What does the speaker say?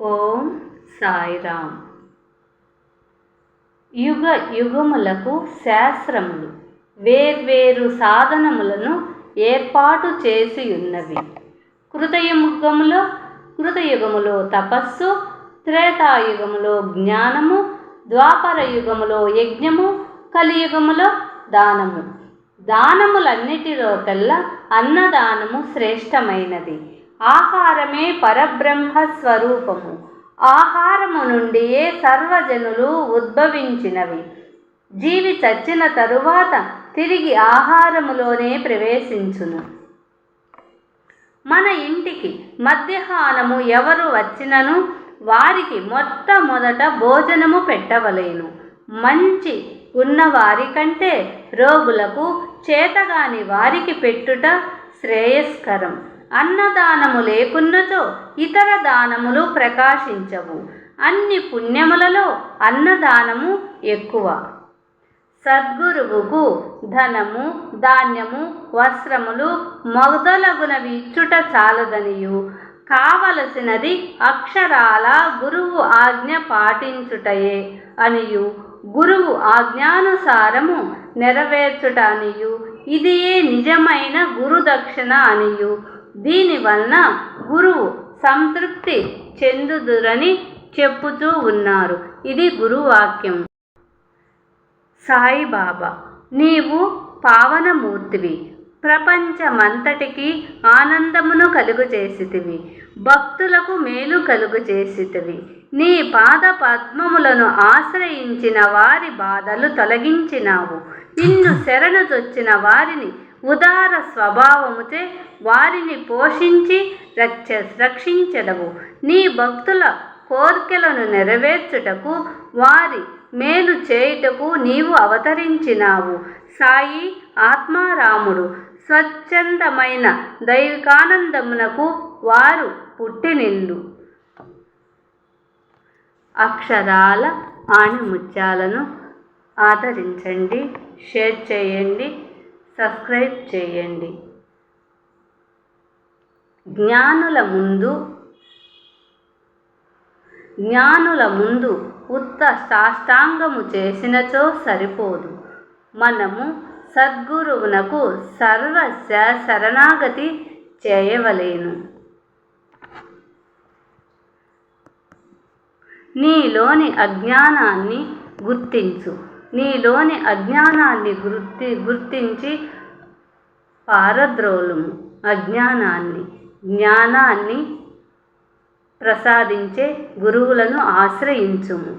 ఓం సాయిరామ్. యుగ యుగములకు శాస్త్రములు వేర్వేరు సాధనములను ఏర్పాటు చేసి ఉన్నవి కృతయుగములో కృతయుగములో తపస్సు త్రేతాయుగములో జ్ఞానము ద్వాపర యుగములో యజ్ఞము కలియుగములో దానము. దానములన్నిటిలో కల్లా అన్నదానము శ్రేష్టమైనది. ఆహారమే పరబ్రహ్మ స్వరూపము. ఆహారము నుండియే సర్వజనులు ఉద్భవించినవి. జీవి చచ్చిన తరువాత తిరిగి ఆహారములోనే ప్రవేశించును. మన ఇంటికి మధ్యాహ్నము ఎవరు వచ్చినను వారికి మొట్టమొదట భోజనము పెట్టవలేను. మంచి ఉన్నవారి కంటే రోగులకు చేతగాని వారికి పెట్టుట శ్రేయస్కరం. అన్నదానము లేకున్నచో ఇతర దానములు ప్రకాశించవు. అన్ని పుణ్యములలో అన్నదానము ఎక్కువ. సద్గురువుకు ధనము ధాన్యము వస్త్రములు మొదలగునవి ఇచ్చుట చాలదనియు. కావలసినది అక్షరాల గురువు ఆజ్ఞ పాటించుటయే అనియు. గురువు ఆజ్ఞానుసారము నెరవేర్చుట అనియు. ఇదియే నిజమైన గురుదక్షిణ అనియు. దీనివలన గురువు సంతృప్తి చెందుదురని చెప్పుతూ ఉన్నారు. ఇది గురువాక్యం. సాయిబాబా నీవు పావనమూర్తివి. ప్రపంచమంతటికి ఆనందమును కలుగు చేసితివి భక్తులకు మేలు కలుగు చేసితివి నీ పాద పద్మములను ఆశ్రయించిన వారి బాధలు తొలగించినావు. నిన్ను శరణుదొచ్చిన వారిని ఉదార స్వభావముచే వారిని పోషించి రక్ష రక్షించదవు. నీ భక్తుల కోర్కెలను నెరవేర్చుటకు వారి మేలు చేయుటకు నీవు అవతరించినావు. సాయి ఆత్మారాముడు స్వచ్ఛందమైన దైవికానందమునకు వారు పుట్టినిల్లు. అక్షరాల ఆణిముత్యాలను ఆదరించండి షేర్ చేయండి. సబ్స్క్రైబ్ చేయండి. జ్ఞానుల ముందు జ్ఞానుల ముందు ఉత్త సాష్టాంగము చేసినచో సరిపోదు. మనము సద్గురువునకు సర్వ శరణాగతి చేయవలేను. నీలోని అజ్ఞానాన్ని గుర్తించు. నీలోని అజ్ఞానాన్ని గుర్తి గుర్తించి పారద్రోలుము. అజ్ఞానాన్ని జ్ఞానాన్ని ప్రసాదించే గురువులను ఆశ్రయించుము.